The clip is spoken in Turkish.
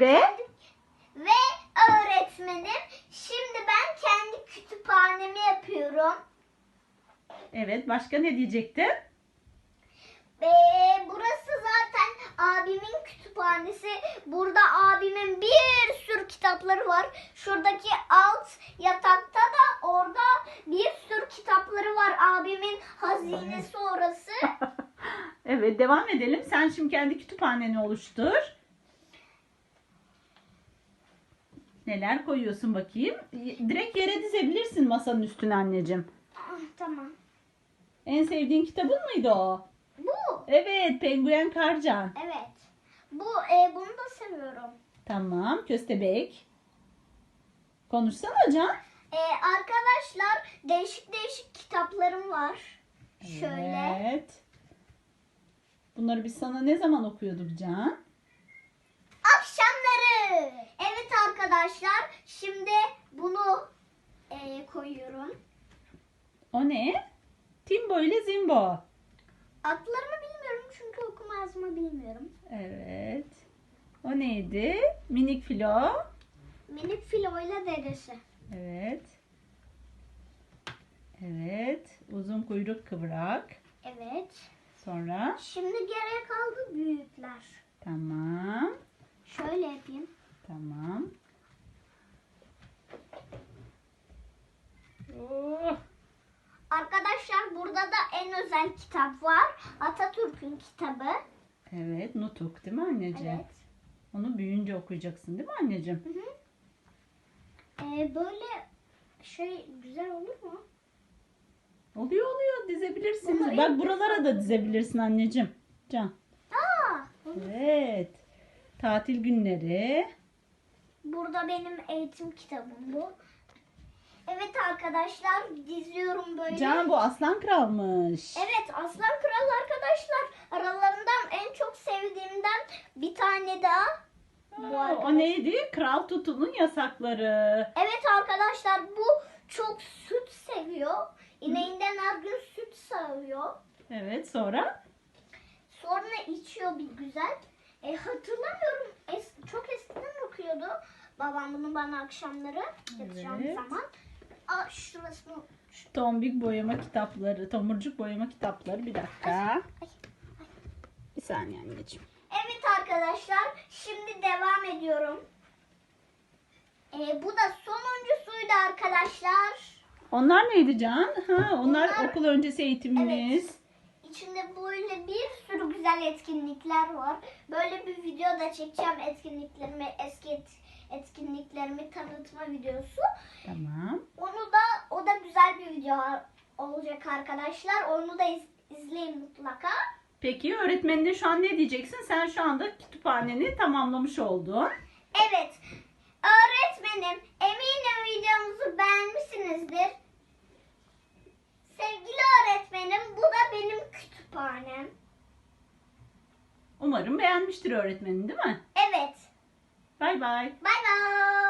Ve Ve öğretmenim şimdi ben kendi kütüphanemi yapıyorum. evet başka ne diyecektin? Ve burası zaten abimin kütüphanesi. Burada abimin bir sürü kitapları var. Şuradaki alt yatakta da orada bir sürü kitapları var. Abimin hazinesi orası. evet devam edelim. Sen şimdi kendi kütüphaneni oluştur. Neler koyuyorsun bakayım? Direkt yere dizebilirsin masanın üstüne anneciğim. Ah, tamam. En sevdiğin kitabın mıydı o? Bu. Evet, Penguen Karcan. Evet. Bu e, bunu da seviyorum. Tamam, köstebek. Konuşsana Can. E, arkadaşlar değişik değişik kitaplarım var. Şöyle. Evet. Bunları biz sana ne zaman okuyorduk Can? Akşamları. Arkadaşlar. Şimdi bunu e, koyuyorum. O ne? Timbo ile Zimbo. Adlarını bilmiyorum çünkü okuma yazma bilmiyorum. Evet. O neydi? Minik filo. Minik filo ile dedesi. Evet. Evet. Uzun kuyruk kıvrak. Evet. Sonra. Şimdi geriye kaldı büyükler. Tamam. Şöyle yapayım. Tamam. Oh. Arkadaşlar burada da en özel kitap var. Atatürk'ün kitabı. Evet. Nutuk değil mi anneciğim? Evet. Onu büyüyünce okuyacaksın değil mi anneciğim? Hı hı. Ee, böyle şey güzel olur mu? Oluyor oluyor. Dizebilirsin. Bunu Bak buralara da dizebilirsin anneciğim. Can. Aa, Evet. Tatil günleri. burada benim eğitim kitabım bu. Evet arkadaşlar diziyorum böyle. Can bu aslan kralmış. Evet Aslan Kral arkadaşlar aralarından en çok sevdiğimden bir tane daha. Bu Aa, arkadaş. o neydi? Kral Tutu'nun yasakları. Evet arkadaşlar bu çok süt seviyor. İneğinden her gün süt sağıyor. Evet sonra? Sonra içiyor bir güzel. E, hatırlamıyorum. Es- çok eskiden okuyordu. Babam bunu bana akşamları yatacağım Evet. zaman. Aa, şurasını Tombik boyama kitapları, tomurcuk boyama kitapları. Bir dakika. Bir saniye anneciğim. Evet arkadaşlar şimdi devam ediyorum. E, bu da sonuncusuydu arkadaşlar. Onlar neydi Can? Ha, onlar, Onlar- okul öncesi eğitimimiz. İçinde böyle bir sürü güzel etkinlikler var. Böyle bir video da çekeceğim etkinliklerimi, eski et- etkinliklerimi tanıtma videosu. Tamam. Onu da o da güzel bir video olacak arkadaşlar. Onu da iz- izleyin mutlaka. Peki öğretmenine şu an ne diyeceksin? Sen şu anda kütüphaneni tamamlamış oldun. Evet. Öğretmenim, eminim videomuzu beğenmişsinizdir. Sevgili öğretmenim, bu da benim kütüphanem. Umarım beğenmiştir öğretmenin değil mi? Evet. Bay bay. Bay bay.